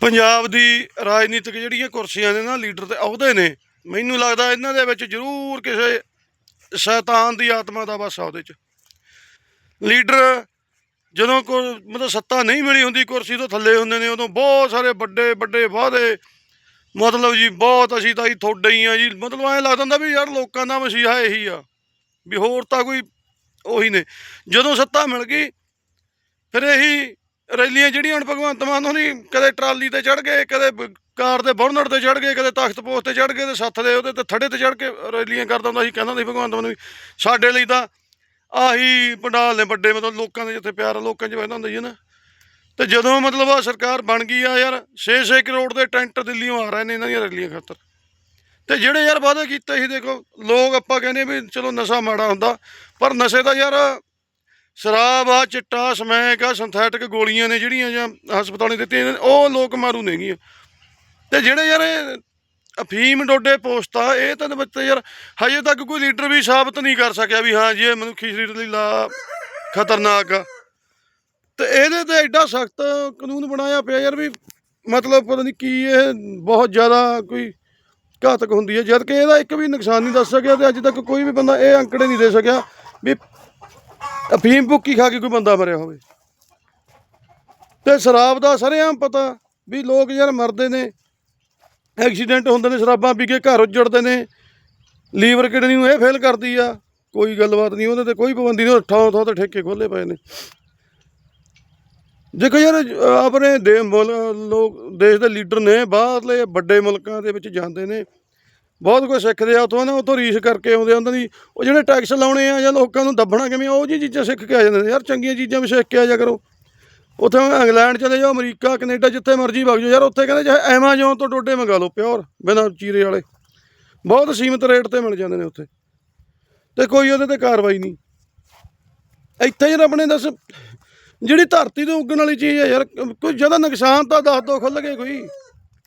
ਪੰਜਾਬ ਦੀ ਰਾਜਨੀਤਿਕ ਜਿਹੜੀਆਂ ਕੁਰਸੀਆਂ ਨੇ ਨਾ ਲੀਡਰ ਤੇ ਅਹੁਦੇ ਨੇ, ਮੈਨੂੰ ਲੱਗਦਾ ਇਹਨਾਂ ਦੇ ਵਿੱਚ ਜ਼ਰੂਰ ਕਿਸੇ ਸ਼ੈਤਾਨ ਦੀ ਆਤਮਾ ਦਾ ਵਸ ਆ ਉਹਦੇ ਚ। ਲੀਡਰ ਜਦੋਂ ਕੋ ਮਤਲਬ ਸੱਤਾ ਨਹੀਂ ਮਿਲੀ ਹੁੰਦੀ, ਕੁਰਸੀ ਤੋਂ ਥੱਲੇ ਹੁੰਦੇ ਨੇ, ਉਦੋਂ ਬਹੁਤ ਸਾਰੇ ਵੱਡੇ ਵੱਡੇ ਵਾਅਦੇ। ਮਤਲਬ ਜੀ ਬਹੁਤ ਅਸੀਂ ਤਾਂ ਜੀ ਤੁਹਾਡੇ ਹੀ ਆ ਜੀ। ਮਤਲਬ ਐਂ ਲੱਗਦਾ ਹੁੰਦਾ ਵੀ ਯਾਰ ਲੋਕਾਂ ਦਾ ਮਸੀਹਾ ਇਹੀ ਆ, ਵੀ ਹੋਰ ਤਾਂ ਕੋਈ ਉਹੀ ਨੇ। ਜਦੋਂ ਸੱਤਾ ਮਿਲ ਗਈ, ਫਿਰ ਇਹੀ ਰੈਲੀਆਂ ਜਿਹੜੀਆਂ ਹੁਣ ਭਗਵੰਤ ਮਾਨ ਹੋਣੀ ਕਦੇ ਟਰਾਲੀ ਤੇ ਚੜ ਗਏ, ਕਦੇ ਕਾਰ ਦੇ ਬਰਨਰ ਤੇ ਚੜ ਗਏ, ਕਦੇ ਤਖਤ ਪੋਸਟ ਤੇ ਚੜ ਗਏ, ਤੇ ਸੱਥ ਦੇ ਉਹਦੇ ਤੇ ਥੜੇ ਤੇ ਚੜ ਕੇ ਰੈਲੀਆਂ ਕਰਦਾ ਹੁੰਦਾ ਸੀ, ਕਹਿੰਦਾ ਸੀ ਭਗਵੰਤ ਮਾਨ ਵੀ, ਸਾਡੇ ਲਈ ਤਾਂ ਆਹੀ ਪੰਡਾਲ ਨੇ ਵੱਡੇ, ਮਤਲਬ ਲੋਕਾਂ ਦੇ ਜਿੱਥੇ ਪਿਆਰ ਲੋਕਾਂ 'ਚ ਵਹਿੰਦਾ ਹੁੰਦਾ ਸੀ ਨਾ। ਤੇ ਜਦੋਂ ਮਤਲਬ ਆ ਸਰਕਾਰ ਬਣ ਗਈ ਆ ਯਾਰ 6-6 ਕਰੋੜ ਦੇ ਟੈਂਟ ਦਿੱਲੀੋਂ ਆ ਰਹੇ ਨੇ ਇਹਨਾਂ ਦੀਆਂ ਰੈਲੀਆਂ ਖਾਤਰ। ਤੇ ਜਿਹੜੇ ਯਾਰ ਵਾਅਦੇ ਕੀਤੇ ਸੀ, ਦੇਖੋ, ਲੋਕ ਆਪਾਂ ਕਹਿੰਦੇ ਵੀ ਚਲੋ ਨਸ਼ਾ ਮਾੜਾ ਹੁੰਦਾ, ਪਰ ਨਸ਼ੇ ਦਾ ਯਾਰ ਸ਼ਰਾਬ ਆ, ਚਿੱਟਾ, ਸਮੈਕ ਆ ਸਿੰਥੈਟਿਕ ਗੋਲੀਆਂ ਨੇ ਜਿਹੜੀਆਂ ਜਾਂ ਹਸਪਤਾਲਾਂ 'ਚ ਦਿੱਤੀਆਂ ਉਹ ਲੋਕ ਮਾਰੂ ਨੇਗੀਆਂ ਤੇ ਜਿਹੜੇ ਯਾਰ ਇਹ ਅਫੀਮ ਡੋਡੇ ਪੋਸਟਾਂ ਇਹ ਤਾਂ ਬੱਚੇ ਯਾਰ ਹਜੇ ਤੱਕ ਕੋਈ ਲੀਡਰ ਵੀ ਸਾਬਤ ਨਹੀਂ ਕਰ ਸਕਿਆ ਵੀ ਹਾਂ ਜੀ, ਇਹ ਮਨੁੱਖੀ ਸਰੀਰ ਲਈ ਲਾ ਖਤਰਨਾਕ ਆ। ਤੇ ਇਹਦੇ ਤੇ ਐਡਾ ਸਖਤ ਕਾਨੂੰਨ ਬਣਾਇਆ ਪਿਆ ਯਾਰ ਵੀ ਮਤਲਬ ਪਤਾ ਨਹੀਂ ਕੀ ਇਹ ਬਹੁਤ ਜ਼ਿਆਦਾ ਕੋਈ ਘਾਤਕ ਹੁੰਦੀ ਹੈ ਜਦ ਕਿ ਇਹਦਾ ਇੱਕ ਵੀ ਨੁਕਸਾਨ ਨਹੀਂ ਦੱਸ ਸਕਿਆ ਤੇ ਅੱਜ ਤੱਕ ਕੋਈ ਵੀ ਬੰਦਾ ਇਹ ਅੰਕੜੇ ਨਹੀਂ ਦੇ ਸਕਿਆ ਵੀ ਅਫੀਮ ਭੁੱਕੀ ਖਾ ਕੇ ਕੋਈ ਬੰਦਾ ਮਰਿਆ ਹੋਵੇ। ਤੇ ਸ਼ਰਾਬ ਦਾ ਸਰੇਆਮ ਪਤਾ ਵੀ ਲੋਕ ਯਾਰ ਮਰਦੇ ਨੇ। ਐਕਸੀਡੈਂਟ ਹੁੰਦੇ ਨੇ, ਸ਼ਰਾਬਾਂ ਪੀ ਕੇ ਘਰ ਉੱਜੜਦੇ ਨੇ। ਲੀਵਰ ਕਿਡਨੀ ਨੂੰ ਇਹ ਫੇਲ ਕਰਦੀ ਆ, ਕੋਈ ਗੱਲਬਾਤ ਨਹੀਂ, ਉਹਦੇ ਤੇ ਕੋਈ ਪਾਬੰਦੀ ਨਹੀਂ, ਉਹ ਥਾਂ ਥਾਂ ਤੇ ਠੇਕੇ ਖੋਲੇ ਪਏ ਨੇ। ਦੇਖੋ ਯਾਰ, ਆਪਣੇ ਦੇ ਲੋਕ ਦੇਸ਼ ਦੇ ਲੀਡਰ ਨੇ, ਬਾਹਰਲੇ ਵੱਡੇ ਮੁਲਕਾਂ ਦੇ ਵਿੱਚ ਜਾਂਦੇ ਨੇ। ਬਹੁਤ ਕੁਝ ਸਿੱਖਦੇ ਆ ਉਥੋਂ ਨਾ, ਉਥੋਂ ਰੀਸ ਕਰਕੇ ਆਉਂਦੇ ਆ ਉਹਨਾਂ ਦੀ। ਉਹ ਜਿਹੜੇ ਟੈਕਸ ਲਾਉਣੇ ਆ ਜਾਂ ਲੋਕਾਂ ਨੂੰ ਦੱਬਣਾ ਕਿਵੇਂ, ਉਹ ਜੀ ਚੀਜ਼ਾਂ ਸਿੱਖ ਕੇ ਆ ਜਾਂਦੇ ਨੇ। ਯਾਰ ਚੰਗੀਆਂ ਚੀਜ਼ਾਂ ਵੀ ਸਿੱਖ ਕੇ ਆ ਜਾ ਕਰੋ। ਉੱਥੇ ਇੰਗਲੈਂਡ ਚਲੇ ਜਾਓ, ਅਮਰੀਕਾ, ਕੈਨੇਡਾ, ਜਿੱਥੇ ਮਰਜ਼ੀ ਵਗ ਜਾਓ। ਯਾਰ ਉੱਥੇ ਕਹਿੰਦੇ ਚਾਹੇ ਐਮਾਜ਼ੋਨ ਤੋਂ ਡੋਡੇ ਮੰਗਾ ਲਓ, ਪਿਓਰ, ਬਿਨਾਂ ਚੀਰੇ ਵਾਲੇ। ਬਹੁਤ ਸੀਮਤ ਰੇਟ ਤੇ ਮਿਲ ਜਾਂਦੇ ਨੇ ਉੱਥੇ। ਤੇ ਕੋਈ ਉਹਦੇ ਤੇ ਕਾਰਵਾਈ ਨਹੀਂ। ਇੱਥੇ ਯਾਰ ਆਪਣੇ ਦੱਸ, ਜਿਹੜੀ ਧਰਤੀ ਤੇ ਉੱਗਣ ਵਾਲੀ ਚੀਜ਼ ਹੈ ਯਾਰ, ਕੋਈ ਜ਼ਿਆਦਾ ਨੁਕਸਾਨ ਤਾਂ ਦੱਸ ਦੋ ਖੁੱਲ ਕੇ ਕੋਈ।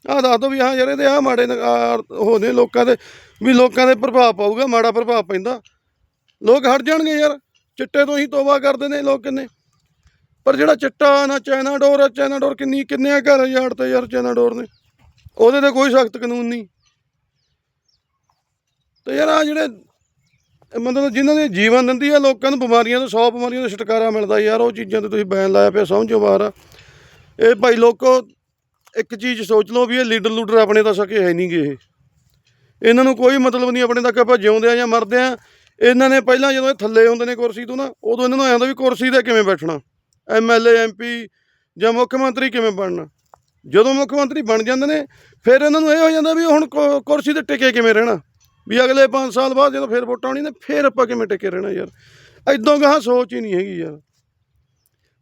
ਆਹ ਦੱਸ ਦੋ ਵੀ ਹਾਂ ਯਾਰ ਇਹਦੇ ਆ ਮਾੜੇ ਹੋ ਨੇ ਲੋਕਾਂ ਦੇ, ਵੀ ਲੋਕਾਂ ਦੇ ਪ੍ਰਭਾਵ ਪਾਊਗਾ, ਮਾੜਾ ਪ੍ਰਭਾਵ ਪੈਂਦਾ। ਲੋਕ ਹਟ ਜਾਣਗੇ ਯਾਰ, ਚਿੱਟੇ ਤੋਂ ਹੀ ਤੋਬਾ ਕਰਦੇ ਨੇ ਲੋਕ ਕਿੰਨੇ। ਪਰ ਜਿਹੜਾ ਚਿੱਟਾ ਨਾ ਚਾਈਨਾ ਡੋਰ ਆ ਚਾਈਨਾ ਡੋਰ ਕਿੰਨੀ ਕਿੰਨੇ ਘਰ ਯਾਰ ਤੇ ਯਾਰ ਚਾਈਨਾ ਡੋਰ ਨੇ। ਉਹਦੇ ਤੇ ਕੋਈ ਸਖਤ ਕਾਨੂੰਨ ਨਹੀਂ। ਤੇ ਯਾਰ ਆ ਜਿਹੜੇ, ਮਤਲਬ ਜਿਨ੍ਹਾਂ ਦੇ ਜੀਵਨ ਦਿੰਦੀ ਆ, ਲੋਕਾਂ ਨੂੰ ਬਿਮਾਰੀਆਂ ਤੋਂ 100 ਬਿਮਾਰੀਆਂ ਤੋਂ ਛੁਟਕਾਰਾ ਮਿਲਦਾ ਯਾਰ, ਉਹ ਚੀਜ਼ਾਂ ਤੇ ਤੁਸੀਂ ਬੈਨ ਲਾਇਆ ਪਿਆ, ਸਮਝੋ ਬਾਹਰ। ਆ ਇਹ ਭਾਈ ਲੋਕੋ ਇੱਕ ਚੀਜ਼ ਸੋਚ ਲਓ ਵੀ ਇਹ ਲੀਡਰ ਲੂਡਰ ਆਪਣੇ ਤਾਂ ਸਕੇ ਹੈ ਨਹੀਂਗੇ ਇਹ। ਇਹਨਾਂ ਨੂੰ ਕੋਈ ਮਤਲਬ ਨਹੀਂ ਆਪਣੇ ਤੱਕ ਆਪਾਂ ਜਿਉਂਦੇ ਆ ਜਾਂ ਮਰਦੇ ਆ ਇਹਨਾਂ ਨੇ ਪਹਿਲਾਂ ਜਦੋਂ ਇਹ ਥੱਲੇ ਹੁੰਦੇ ਨੇ ਕੁਰਸੀ ਤੋਂ ਨਾ, ਉਦੋਂ ਇਹਨਾਂ ਨੂੰ ਐਂ ਹੁੰਦਾ ਵੀ ਕੁਰਸੀ ਤੇ ਕਿਵੇਂ ਬੈਠਣਾ? ਐਮਐਲਏ ਐਮਪੀ ਜਾਂ ਮੁੱਖ ਮੰਤਰੀ ਕਿਵੇਂ ਬਣਨਾ? ਜਦੋਂ ਮੁੱਖ ਮੰਤਰੀ ਬਣ ਜਾਂਦੇ ਨੇ, ਫਿਰ ਇਹਨਾਂ ਨੂੰ ਇਹ ਹੋ ਜਾਂਦਾ ਵੀ ਹੁਣ ਕੁ- ਕੁਰਸੀ ਤੇ ਟਿਕੇ ਕਿਵੇਂ ਰਹਿਣਾ? ਵੀ ਅਗਲੇ 5 ਸਾਲ ਬਾਅਦ ਜਦੋਂ ਫਿਰ ਵੋਟਾਂ ਆਉਣੀ ਨੇ, ਫਿਰ ਆਪਾਂ ਕਿਵੇਂ ਟਿਕੇ ਰਹਿਣਾ ਯਾਰ? ਐਦੋਂ ਗਾਹ ਸੋਚ ਹੀ ਨਹੀਂ ਹੈਗੀ ਯਾਰ।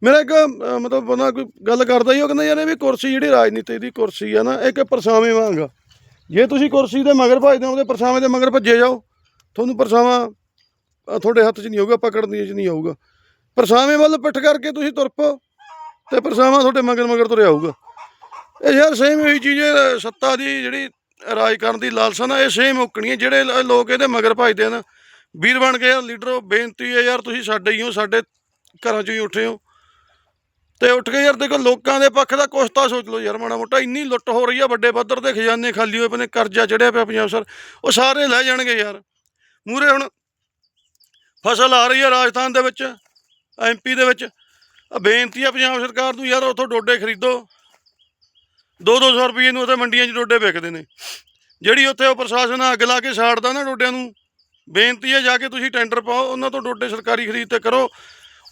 ਮੇਰਾ ਇੱਕ ਅਹ, ਮਤਲਬ ਬੰਦਾ ਕੋਈ ਗੱਲ ਕਰਦਾ ਹੀ ਉਹ ਕਹਿੰਦਾ ਯਾਰ ਇਹ ਵੀ ਕੁਰਸੀ ਜਿਹੜੀ ਰਾਜਨੀਤੀ ਦੀ ਕੁਰਸੀ ਆ ਨਾ ਇੱਕ ਪਰਛਾਵੇਂ ਵਾਂਗ ਆ। ਜੇ ਤੁਸੀਂ ਕੁਰਸੀ ਦੇ ਮਗਰ ਭੱਜਦੇ ਹੋ ਉਹਦੇ ਪਰਛਾਵੇਂ ਦੇ ਮਗਰ ਭੱਜੇ ਜਾਓ। ਤੁਹਾਨੂੰ ਪਰਛਾਵਾਂ ਅਹ, ਤੁਹਾਡੇ ਹੱਥ 'ਚ ਨਹੀਂ ਆਊਗਾ ਪਕੜਨ ਦੀ 'ਚ ਨਹੀਂ ਆਊਗਾ। ਪਰਛਾਵੇਂ ਵੱਲ ਪਿੱਠ ਕਰਕੇ ਤੁਸੀਂ ਤੁਰ ਪਓ ਤੇ ਪਰਛਾਵਾਂ ਤੁਹਾਡੇ ਮਗਰ ਮਗਰ ਤੁਰਿਆ ਆਊਗਾ। ਇਹ ਯਾਰ ਸੇਮ ਇਹੀ ਚੀਜ਼ ਹੈ ਸੱਤਾ ਦੀ ਜਿਹੜੀ ਰਾਜ ਕਰਨ ਦੀ ਲਾਲਸਾ ਨਾ ਇਹ ਸੇਮ ਮੁੱਕਣੀ ਹੈ ਜਿਹੜੇ ਲ- ਲੋਕ ਇਹਦੇ ਮਗਰ ਭਜਦੇ ਆ ਨਾ ਵੀਰ ਬਣ ਕੇ ਯਾਰ ਲੀਡਰੋ ਬੇਨਤੀ ਹੈ ਯਾਰ ਤੁਸੀਂ ਸਾਡੇ ਹੀ ਹੋ ਸਾਡੇ ਘਰਾਂ 'ਚੋਂ ਹੀ ਉੱਠੇ ਹੋ। ਤੇ ਉੱਠ ਕੇ ਯਾਰ ਦੇਖੋ ਲੋਕਾਂ ਦੇ ਪੱਖ ਦਾ ਕੁਛ ਤਾਂ ਸੋਚ ਲਓ ਯਾਰ, ਮਾੜਾ ਮੋਟਾ ਇੰਨੀ ਲੁੱਟ ਹੋ ਰਹੀ ਆ, ਵੱਡੇ ਪੱਧਰ ਤੇ ਖਜ਼ਾਨੇ ਖਾਲੀ ਹੋਏ ਪਏ ਨੇ, ਕਰਜ਼ਾ ਚੜਿਆ ਪਿਆ ਪੰਜਾਬ ਸਰ, ਉਹ ਸਾਰੇ ਲੈ ਜਾਣਗੇ ਯਾਰ। ਮੂਰੇ ਹੁਣ ਫਸਲ ਆ ਰਹੀ ਹੈ ਰਾਜਸਥਾਨ ਦੇ ਵਿੱਚ ਐਮਪੀ ਦੇ ਵਿੱਚ। ਆ ਬੇਨਤੀ ਆ ਪੰਜਾਬ ਸਰਕਾਰ ਨੂੰ, ਯਾਰ ਉੱਥੋਂ ਡੋਡੇ ਖਰੀਦੋ। 2-200 ਰੁਪਏ ਨੂੰ ਉੱਥੇ ਮੰਡੀਆਂ 'ਚ ਡੋਡੇ ਵਿਕਦੇ ਨੇ। ਜਿਹੜੀ ਉੱਥੇ ਉਹ ਪ੍ਰਸ਼ਾਸਨ ਅੱਗ ਲਾ ਕੇ ਸਾੜਦਾ ਨਾ ਡੋਡਿਆਂ ਨੂੰ, ਬੇਨਤੀ ਹੈ ਜਾ ਕੇ ਤੁਸੀਂ ਟੈਂਡਰ ਪਾਓ, ਉਹਨਾਂ ਤੋਂ ਡੋਡੇ ਸਰਕਾਰੀ ਖਰੀਦ ਤੇ ਕਰੋ।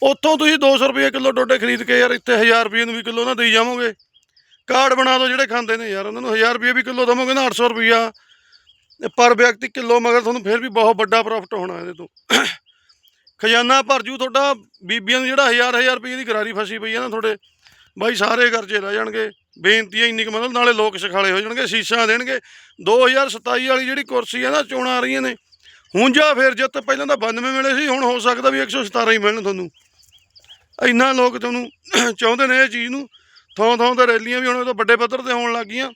ਉੱਥੋਂ ਤੁਸੀਂ 200 ਰੁਪਏ ਕਿਲੋ ਡੋਡੇ ਖਰੀਦ ਕੇ ਯਾਰ ਇੱਥੇ 1000 ਰੁਪਏ ਨੂੰ ਵੀ ਕਿਲੋ ਨਾ ਦੇਈ ਜਾਵੋਗੇ। ਕਾਰਡ ਬਣਾ ਦਿਓ ਜਿਹੜੇ ਖਾਂਦੇ ਨੇ ਯਾਰ, ਉਹਨਾਂ ਨੂੰ 1000 ਰੁਪਏ ਵੀ ਕਿਲੋ ਦਵੋਗੇ ਨਾ 800 ਰੁਪਿਆ ਪਰ ਵਿਅਕਤੀ ਕਿਲੋ ਮਗਰ ਤੁਹਾਨੂੰ ਫਿਰ ਵੀ ਬਹੁਤ ਵੱਡਾ ਪ੍ਰੋਫਿਟ ਹੋਣਾ ਇਹਦੇ ਤੋਂ। ਖਜ਼ਾਨਾ ਭਰ ਜੂ ਤੁਹਾਡਾ, ਬੀਬੀਆਂ ਨੂੰ ਜਿਹੜਾ 1000 1000 ਰੁਪਏ ਦੀ ਗਰਾਰੀ ਫਸੀ ਪਈ ਹੈ ਨਾ ਤੁਹਾਡੇ, ਬਾਈ ਸਾਰੇ ਕਰਜ਼ੇ ਰਹਿ ਜਾਣਗੇ। ਬੇਨਤੀ ਹੈ ਇੰਨੀ ਕੁ ਮਤਲਬ ਨਾਲੇ ਲੋਕ ਸਿਖਾਲੇ ਹੋ ਜਾਣਗੇ, ਸੀਸਾਂ ਦੇਣਗੇ। 2027 ਵਾਲੀ ਜਿਹੜੀ ਕੁਰਸੀ ਹੈ ਨਾ, ਚੋਣਾਂ ਆ ਰਹੀਆਂ ਨੇ। ਹੁਣ ਜਾਂ ਫਿਰ ਜਿੱਤ, ਪਹਿਲਾਂ ਤਾਂ 92 ਮਿਲੇ ਸੀ, ਹੁਣ ਹੋ ਸਕਦਾ ਵੀ 117 ਹੀ ਮਿਲਣ ਤੁਹਾਨੂੰ। ਇੰਨਾ ਲੋਕ ਤੁਹਾਨੂੰ ਚਾਹੁੰਦੇ ਨੇ ਇਹ ਚੀਜ਼ ਨੂੰ। ਥਾਂ ਥਾਂ ਤੇ ਰੈਲੀਆਂ ਵੀ ਹੁਣ ਉਹ ਤਾਂ ਵੱਡੇ ਪੱਧਰ ਤੇ ਹੋਣ ਲੱਗ ਗਈਆਂ।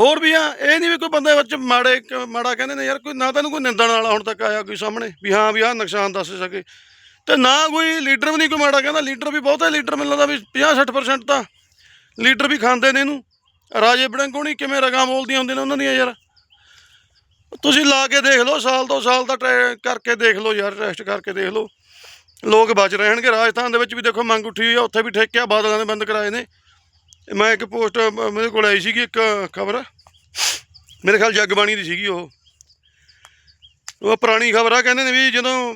ਹੋਰ ਵੀ ਆ, ਇਹ ਨਹੀਂ ਵੀ ਕੋਈ ਬੰਦੇ ਵਿੱਚ ਮਾੜੇ ਕ- ਮਾੜਾ ਕਹਿੰਦੇ ਨੇ ਯਾਰ ਕੋਈ ਨਾ ਤੈਨੂੰ ਕੋਈ ਨਿੰਦਣ ਵਾਲਾ ਹੁਣ ਤੱਕ ਆਇਆ ਕੋਈ ਸਾਹਮਣੇ ਵੀ ਹਾਂ ਵੀ ਆਹ ਨੁਕਸਾਨ ਦੱਸ ਸਕੇ। ਤੇ ਨਾ ਕੋਈ ਲੀਡਰ ਵੀ ਨਹੀਂ ਕੋਈ ਮਾੜਾ ਕਹਿੰਦਾ, ਲੀਡਰ ਵੀ ਬਹੁਤੇ ਲੀਡਰ ਮੈਨੂੰ ਲੱਗਦਾ ਵੀ 50 60% ਤਾਂ। ਲੀਡਰ ਵੀ ਖਾਂਦੇ ਨੇ ਇਹਨੂੰ। ਰਾਜੇ ਬੜੰਗੋਣੀ ਕਿਵੇਂ ਰਗਾਂ ਬੋਲਦੀਆਂ ਹੁੰਦੀਆਂ ਨੇ ਉਹਨਾਂ ਦੀਆਂ ਯਾਰ। ਤੁਸੀਂ ਲਾ ਕੇ ਦੇਖ ਲਓ, ਸਾਲ ਤੋਂ ਸਾਲ ਦਾ ਟਰੈ- ਕਰਕੇ ਦੇਖ ਲਓ ਯਾਰ ਟੈਸਟ ਕਰਕੇ ਦੇਖ ਲਓ। ਲੋਕ ਬਚ ਰਹਿਣਗੇ। ਰਾਜਸਥਾਨ ਦੇ ਵਿੱਚ ਵੀ ਦੇਖੋ ਮੰਗ ਉੱਠੀ ਹੋਈ ਆ, ਉੱਥੇ ਵੀ ਠੇਕਿਆ ਬਾਦਲਾਂ ਨੇ ਬੰਦ ਕਰਾਏ ਨੇ। ਮੈਂ ਇੱਕ ਪੋਸਟ, ਮੇਰੇ ਕੋਲ ਆਈ ਸੀਗੀ ਇੱਕ ਖਬਰ। ਮੇਰੇ ਖਿਆਲ ਜਗਬਾਣੀ ਦੀ ਸੀਗੀ ਉਹ। ਉਹ ਪੁਰਾਣੀ ਖਬਰ ਆ, ਕਹਿੰਦੇ ਨੇ ਵੀ ਜਦੋਂ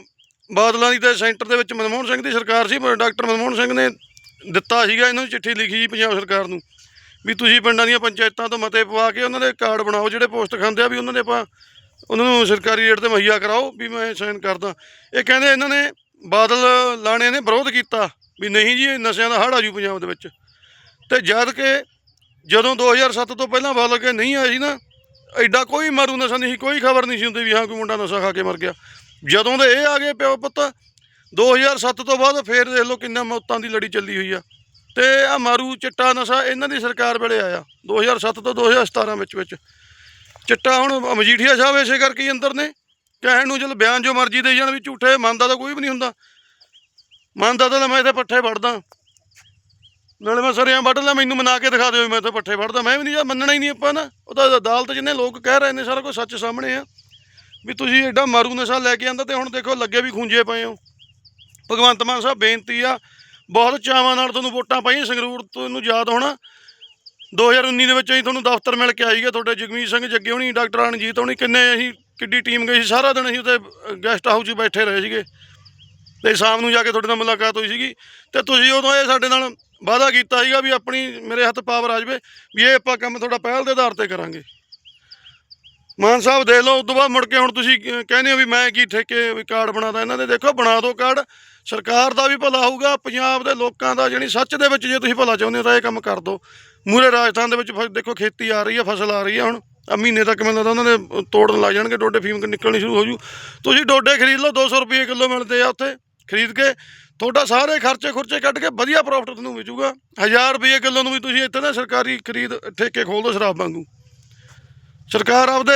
ਬਾਦਲਾਂ ਦੀ ਤਾਂ ਸੈਂਟਰ ਦੇ ਵਿੱਚ ਮਨਮੋਹਨ ਸਿੰਘ ਦੀ ਸਰਕਾਰ ਸੀ ਡਾਕਟਰ ਮਨਮੋਹਨ ਸਿੰਘ ਨੇ ਦਿੱਤਾ ਸੀਗਾ, ਇਹਨਾਂ ਨੂੰ ਚਿੱਠੀ ਲਿਖੀ ਜੀ ਪੰਜਾਬ ਸਰਕਾਰ ਨੂੰ, ਵੀ ਤੁਸੀਂ ਪਿੰਡਾਂ ਦੀਆਂ ਪੰਚਾਇਤਾਂ ਤੋਂ ਮਤੇ ਪਵਾ ਕੇ ਉਹਨਾਂ ਦੇ ਕਾਰਡ ਬਣਾਓ, ਜਿਹੜੇ ਪੋਸਟ ਖਾਂਦੇ ਆ, ਵੀ ਉਹਨਾਂ ਦੇ ਆਪਾਂ, ਉਹਨਾਂ ਨੂੰ ਸਰਕਾਰੀ ਰੇਟ ਤੇ ਮੁਹੱਈਆ ਕਰਾਓ, ਵੀ ਮੈਂ ਸਾਈਨ ਕਰਦਾ। ਇਹ ਕਹਿੰਦੇ ਇਹਨਾਂ ਨੇ ਬਾਦਲ ਲਾਣੇ ਨੇ ਵਿਰੋਧ ਕੀਤਾ ਵੀ ਨਹੀਂ ਜੀ, ਇਹ ਨਸ਼ਿਆਂ ਦਾ ਹੜ੍ਹ ਆ ਜੂ ਪੰਜਾਬ ਦੇ ਵਿੱਚ। ਤੇ ਜਦ ਕਿ ਜਦੋਂ 2007 ਤੋਂ ਪਹਿਲਾਂ ਬਾਦਲ ਕੇ ਨਹੀਂ ਆਇਆ ਸੀ ਨਾ, ਐਡਾ ਕੋਈ ਮਾਰੂ ਨਸ਼ਾ ਨਹੀਂ ਸੀ, ਕੋਈ ਖਬਰ ਨਹੀਂ ਸੀ ਹੁੰਦੀ ਵੀ ਹਾਂ, ਕੋਈ ਮੁੰਡਾ ਨਸ਼ਾ ਖਾ ਕੇ ਮਰ ਗਿਆ। ਜਦੋਂ ਦੇ ਇਹ ਆ ਗਏ ਪਿਓ ਪੁੱਤ 2007 ਤੋਂ ਬਾਅਦ ਫੇਰ ਦੇਖ ਲਓ ਕਿੰਨਾ ਮੌਤਾਂ ਦੀ ਲੜੀ ਚੱਲੀ ਹੋਈ ਆ। ਤੇ ਆ ਮਾਰੂ ਚਿੱਟਾ ਨਸ਼ਾ ਇਹਨਾਂ ਦੀ ਸਰਕਾਰ ਵੇਲੇ ਆਇਆ 2007 ਤੋਂ 2017 ਵਿੱਚ ਵਿੱਚ। ਚਿੱਟਾ ਹੁਣ ਮਜੀਠੀਆ ਸਾਹਿਬ ਇਸੇ ਕਰਕੇ ਹੀ ਅੰਦਰ ਨੇ ਕਹਿਣ ਨੂੰ ਚਲ ਬਿਆਨ ਜੋ ਮਰਜ਼ੀ ਦੇ ਜਾਣ ਵੀ ਝੂਠੇ, ਮੰਨਦਾ ਤਾਂ ਕੋਈ ਵੀ ਨਹੀਂ ਹੁੰਦਾ। ਮੰਨਦਾ ਤਾਂ ਮੈਂ ਇੱਥੇ ਪੱਠੇ ਵੜਦਾ ਨਾਲੇ ਮੈਂ ਸਰਿਆਂ ਵੱਢ ਲਿਆ ਮੈਨੂੰ ਮਨਾ ਕੇ ਦਿਖਾ ਦਿਓ ਮੈਂ ਇੱਥੇ ਪੱਠੇ ਵੜਦਾ ਮੈਂ ਵੀ ਨਹੀਂ ਜਾ ਮੰਨਣਾ ਹੀ ਨਹੀਂ ਆਪਾਂ ਨਾ। ਉਹ ਤਾਂ ਅਦਾਲਤ ਜਿੰਨੇ ਲੋਕ ਕਹਿ ਰਹੇ ਨੇ, ਸਾਰਾ ਕੁਝ ਸੱਚ ਸਾਹਮਣੇ ਆ। ਵੀ ਤੁਸੀਂ ਐਡਾ ਮਾਰੂ ਨਸ਼ਾ ਲੈ ਕੇ ਆਂਦਾ ਤੇ ਹੁਣ ਦੇਖੋ ਲੱਗੇ ਵੀ ਖੂੰਜੇ ਪਏ ਹੋ। ਭਗਵੰਤ ਮਾਨ ਸਾਹਿਬ ਬੇਨਤੀ ਆ, ਬਹੁਤ ਚਾਵਾਂ ਨਾਲ ਤੁਹਾਨੂੰ ਵੋਟਾਂ ਪਾਈਆਂ, ਸੰਗਰੂਰ ਤੁਹਾਨੂੰ ਯਾਦ ਹੋਣਾ। 2019 ਦੇ ਵਿੱਚ ਅਸੀਂ ਤੁਹਾਨੂੰ ਦਫ਼ਤਰ ਮਿਲ ਕੇ ਆਈਗੇ ਤੁਹਾਡੇ ਜਗਮੀਤ ਸਿੰਘ, ਜੱਗੇ ਹੋਣੀ, ਡਾਕਟਰ ਰਣਜੀਤ ਹੋਣੀ, ਕਿੰਨੇ ਅਸੀਂ, ਕਿੱਡੀ ਟੀਮ ਗਈ ਸੀ, ਸਾਰਾ ਦਿਨ ਅਸੀਂ ਉੱਥੇ ਗੈਸਟ ਹਾਊਸ 'ਚ ਬੈਠੇ ਰਹੇ ਸੀਗੇ। ਤੇ ਸ਼ਾਮ ਨੂੰ ਜਾ ਕੇ ਤੁਹਾਡੇ ਨਾਲ ਮੁਲਾਕਾਤ ਹੋਈ ਸੀਗੀ। ਤੇ ਤੁਸੀਂ ਉਦੋਂ ਇਹ ਸਾਡੇ ਨਾਲ ਵਾਅਦਾ ਕੀਤਾ ਸੀਗਾ ਵੀ ਆਪਣੀ, ਮੇਰੇ ਹੱਥ ਪਾਵਰ ਆ ਜਾਵੇ, ਵੀ ਇਹ ਆਪਾਂ ਕੰਮ ਤੁਹਾਡਾ ਪਹਿਲ ਦੇ ਆਧਾਰ ਤੇ ਕਰਾਂਗੇ। ਮਾਨ ਸਾਹਿਬ ਦੇ ਲਓ, ਉਦੋਂ ਬਾਅਦ ਮੁੜ ਕੇ ਹੁਣ ਤੁਸੀਂ ਕਹਿੰਦੇ ਹੋ ਵੀ ਮੈਂ ਕੀ ਠੇਕੇ ਵੀ ਕਾਰਡ ਬਣਾਦਾ ਇਹਨਾਂ ਦੇ ਦੇਖੋ, ਬਣਾ ਦਿਓ ਕਾਰਡ। ਸਰਕਾਰ ਦਾ ਵੀ ਭਲਾ ਹੋਊਗਾ, ਪੰਜਾਬ ਦੇ ਲੋਕਾਂ ਦਾ ਜਿਹੜੀ ਸੱਚ ਦੇ ਵਿੱਚ ਜੇ ਤੁਸੀਂ ਭਲਾ ਚਾਹੁੰਦੇ ਹੋ ਤਾਂ ਇਹ ਕੰਮ ਕਰ ਦਿਓ ਮੂਰੇ ਰਾਜਸਥਾਨ ਦੇ ਵਿੱਚ ਫ- ਦੇਖੋ ਖੇਤੀ ਆ ਰਹੀ ਹੈ ਫਸਲ ਆ ਰਹੀ ਹੈ ਹੁਣ। ਆ ਮਹੀਨੇ ਤੱਕ ਮੈਨੂੰ ਲੱਗਦਾ ਉਹਨਾਂ ਦੇ ਤੋੜਨ ਲੱਗ ਜਾਣਗੇ, ਡੋਡੇ ਫੀਮ ਨਿਕਲਣੀ ਸ਼ੁਰੂ ਹੋ ਜੂ। ਤੁਸੀਂ ਡੋਡੇ ਖਰੀਦ ਲਓ 200 ਰੁਪਏ ਕਿਲੋ ਮਿਲਦੇ ਆ ਉੱਥੇ ਖਰੀਦ ਕੇ। ਤੁਹਾਡਾ ਸਾਰੇ ਖਰਚੇ ਖੁਰਚੇ ਕੱਢ ਕੇ ਵਧੀਆ ਪ੍ਰੋਫਿਟ ਤੁਹਾਨੂੰ ਮਿਲੂਗਾ 1000 ਰੁਪਏ ਕਿਲੋ ਨੂੰ ਵੀ ਤੁਸੀਂ ਇੱਥੇ ਨਾ ਸਰਕਾਰੀ ਖਰੀਦ, ਠੇਕੇ ਖੋਲ ਦਿਓ ਸ਼ਰਾਬ ਵਾਂਗੂ। ਸਰਕਾਰ ਆਪਦੇ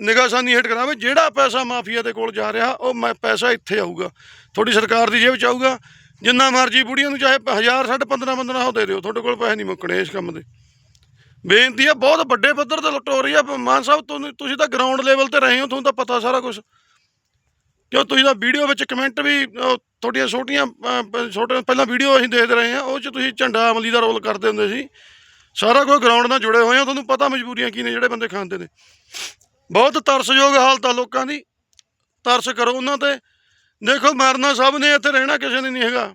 ਨਿਗਾਹਸਾਨੀ ਹੇਠ ਕਰਾਵੇ, ਜਿਹੜਾ ਪੈਸਾ ਮਾਫੀਆ ਦੇ ਕੋਲ ਜਾ ਰਿਹਾ, ਉਹ ਮੈਂ ਪੈਸਾ ਇੱਥੇ ਆਊਗਾ। ਤੁਹਾਡੀ ਸਰਕਾਰ ਦੀ ਜੇਬ ਚ ਆਊਗਾ। ਜਿੰਨਾ ਮਰਜ਼ੀ ਬੁੜੀਆਂ ਨੂੰ ਚਾਹੇ 1000 ਸਾਢੇ 15 15 ਹੋ ਦੇ ਦਿਓ, ਤੁਹਾਡੇ ਕੋਲ ਪੈਸੇ ਨਹੀਂ ਮੁੱਕਣੇ ਇਸ ਕੰਮ ਦੇ। ਬੇਨਤੀ ਆ, ਬਹੁਤ ਵੱਡੇ ਪੱਧਰ ਤੇ ਲੁੱਟ ਹੋ ਰਹੀ ਆ ਮਾਨ ਸਾਹਿਬ, ਤੁਹਾਨੂੰ ਤੁਸੀਂ ਤਾਂ ਗਰਾਊਂਡ ਲੈਵਲ ਤੇ ਰਹੇ ਹੋ, ਤੁਹਾਨੂੰ ਤਾਂ ਪਤਾ ਸਾਰਾ ਕੁਝ ਕਿਉਂ ਤੁਸੀਂ ਤਾਂ ਵੀਡੀਓ ਵਿੱਚ ਕਮੈਂਟ ਵੀ ਤੁਹਾਡੀਆਂ ਛੋਟੀਆਂ ਛੋਟੇ ਪਹਿਲਾਂ ਵੀਡੀਓ ਅਸੀਂ ਦੇਖਦੇ ਰਹੇ ਹਾਂ, ਉਹ ਚ ਤੁਸੀਂ ਝੰਡਾ ਅਮਲੀ ਦਾ ਰੋਲ ਕਰਦੇ ਹੁੰਦੇ ਸੀ। ਸਾਰਾ ਕੁਝ ਗਰਾਊਂਡ ਨਾਲ ਜੁੜੇ ਹੋਏ ਆ ਤੁਹਾਨੂੰ ਪਤਾ ਮਜਬੂਰੀਆਂ ਕੀ ਨੇ ਜਿਹੜੇ ਬੰਦੇ ਖਾਂਦੇ ਨੇ। ਬਹੁਤ ਤਰਸਯੋਗ ਹਾਲਤ ਆ ਲੋਕਾਂ ਦੀ। ਤਰਸ ਕਰੋ ਉਹਨਾਂ ਤੇ। ਦੇਖੋ ਮਰਨਾ ਸਭ ਨੇ ਇੱਥੇ ਰਹਿਣਾ, ਕਿਸੇ ਨੇ ਨਹੀਂ ਹੈਗਾ।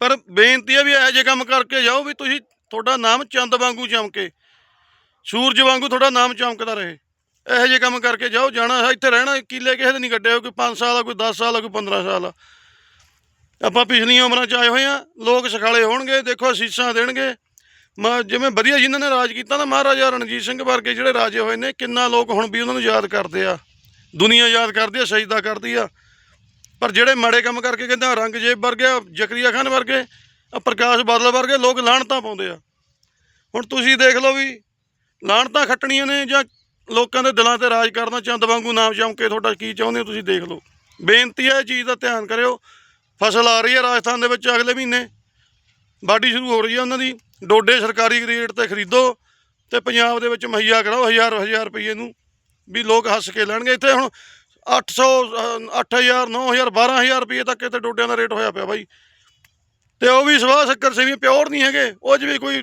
ਪਰ ਬੇਨਤੀ ਹੈ ਵੀ ਇਹੋ ਜਿਹੇ ਕੰਮ ਕਰਕੇ ਜਾਓ ਵੀ ਤੁਸੀਂ ਤੁਹਾਡਾ ਨਾਮ ਚੰਦ ਵਾਂਗੂ ਚਮਕੇ। ਸੂਰਜ ਵਾਂਗੂ ਤੁਹਾਡਾ ਨਾਮ ਚਮਕਦਾ ਰਹੇ। ਇਹੋ ਜਿਹੇ ਕੰਮ ਕਰਕੇ ਜਾਓ, ਜਾਣਾ ਇੱਥੇ ਰਹਿਣਾ, ਕਿੱਲੇ ਕਿਸੇ ਦੇ ਨਹੀਂ ਕੱਢਿਆ, ਕੋਈ 5 ਸਾਲ ਆ, ਕੋਈ 10 ਸਾਲ ਆ, ਕੋਈ 15 ਸਾਲ ਆ। ਆਪਾਂ ਪਿਛਲੀਆਂ ਉਮਰਾਂ ਚ ਆਏ ਹੋਏ ਆ, ਲੋਕ ਸਖਾਲੇ ਹੋਣਗੇ, ਦੇਖੋ ਅਸੀਸਾਂ ਦੇਣਗੇ। ਮਾ, ਜਿਵੇਂ ਵਧੀਆ ਜਿਨ੍ਹਾਂ ਨੇ ਰਾਜ ਕੀਤਾ ਨਾ, ਮਹਾਰਾਜਾ ਰਣਜੀਤ ਸਿੰਘ ਵਰਗੇ ਜਿਹੜੇ ਰਾਜੇ ਹੋਏ ਨੇ, ਕਿੰਨਾ ਲੋਕ ਹੁਣ ਵੀ ਉਹਨਾਂ ਨੂੰ ਯਾਦ ਕਰਦੇ ਆ। ਦੁਨੀਆ ਯਾਦ ਕਰਦੀ ਆ, ਸਜਦਾ ਕਰਦੀ ਆ। ਪਰ ਜਿਹੜੇ ਮਾੜੇ ਕੰਮ ਕਰਕੇ ਕਹਿੰਦੇ ਆ ਰੰਗਜੇਬ ਵਰਗੇ ਜ਼ਕਰੀਆ ਖਾਨ ਵਰਗੇ ਪ੍ਰਕਾਸ਼ ਬਾਦਲ ਵਰਗੇ ਲੋਕ ਲਾਹਣਤਾਂ ਪਾਉਂਦੇ ਆ। ਹੁਣ ਤੁਸੀਂ ਦੇਖ ਲਓ ਵੀ ਲਾਹਣਤਾਂ ਖੱਟਣੀਆਂ ਨੇ ਜਾਂ ਲੋਕਾਂ ਦੇ ਦਿਲਾਂ ਤੇ ਰਾਜ ਕਰਨਾ ਚੰਦ ਵਾਂਗੂ ਨਾਮ ਚਮਕੇ, ਤੁਹਾਡਾ ਕੀ ਚਾਹੁੰਦੇ ਹੋ ਤੁਸੀਂ ਦੇਖ ਲਓ। ਬੇਨਤੀ ਹੈ ਇਹ ਚੀਜ਼ ਦਾ ਧਿਆਨ ਕਰਿਓ, ਫਸਲ ਆ ਰਹੀ ਹੈ ਰਾਜਸਥਾਨ ਦੇ ਵਿੱਚ ਅਗਲੇ ਮਹੀਨੇ, ਵਾਢੀ ਸ਼ੁਰੂ ਹੋ ਰਹੀ ਹੈ ਉਹਨਾਂ ਦੀ, ਡੋਡੇ ਸਰਕਾਰੀ ਰੇਟ ਤੇ ਖਰੀਦੋ ਤੇ ਪੰਜਾਬ ਦੇ ਵਿੱਚ ਮੁਹੱਈਆ ਕਰਾਓ ਹਜ਼ਾਰ ਹਜ਼ਾਰ ਰੁਪਏ ਨੂੰ ਵੀ ਲੋਕ ਹੱਸ ਕੇ ਲੈਣਗੇ। ਇੱਥੇ ਹੁਣ 800 ਅਹ, 8000 9000 12000 ਰੁਪਏ ਤੱਕ ਇੱਥੇ ਡੋਡਿਆਂ ਦਾ ਰੇਟ ਹੋਇਆ ਪਿਆ ਬਾਈ। ਤੇ ਉਹ ਵੀ ਸਵਾਹ ਸ਼ੱਕਰ ਸੇਵੀ ਪਿਓਰ ਨਹੀਂ ਹੈਗੇ। ਉਹ 'ਚ ਵੀ ਕੋਈ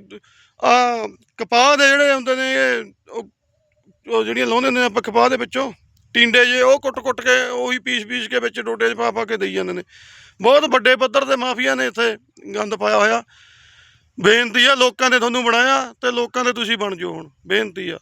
ਆ ਕਪਾਹ ਦੇ ਜਿਹੜੇ ਹੁੰਦੇ ਨੇ ਇਹ, ਉਹ ਉਹ ਜਿਹੜੀਆਂ ਲਾਉਂਦੇ ਨੇ ਆਪਾਂ ਕਪਾਹ ਦੇ ਵਿੱਚੋਂ ਟਿੰਡੇ ਜੇ ਉਹ ਕੁੱਟ-ਕੁੱਟ ਕੇ ਉਹੀ ਪੀਸ-ਪੀਸ ਕੇ ਵਿੱਚ ਡੋਡੇ 'ਚ ਪਾ-ਪਾ ਕੇ ਦੇਈ ਜਾਂਦੇ ਨੇ। ਬਹੁਤ ਵੱਡੇ ਪੱਧਰ ਤੇ ਮਾਫੀਆ ਨੇ ਇੱਥੇ ਗੰਦ ਪਾਇਆ ਹੋਇਆ। ਬੇਨਤੀ ਆ ਲੋਕਾਂ ਦੇ ਤੁਹਾਨੂੰ ਬਣਾਇਆ ਤੇ ਲੋਕਾਂ ਦੇ ਤੁਸੀਂ ਬਣ ਜਾਓ ਹੁਣ। ਬੇਨਤੀ ਆ।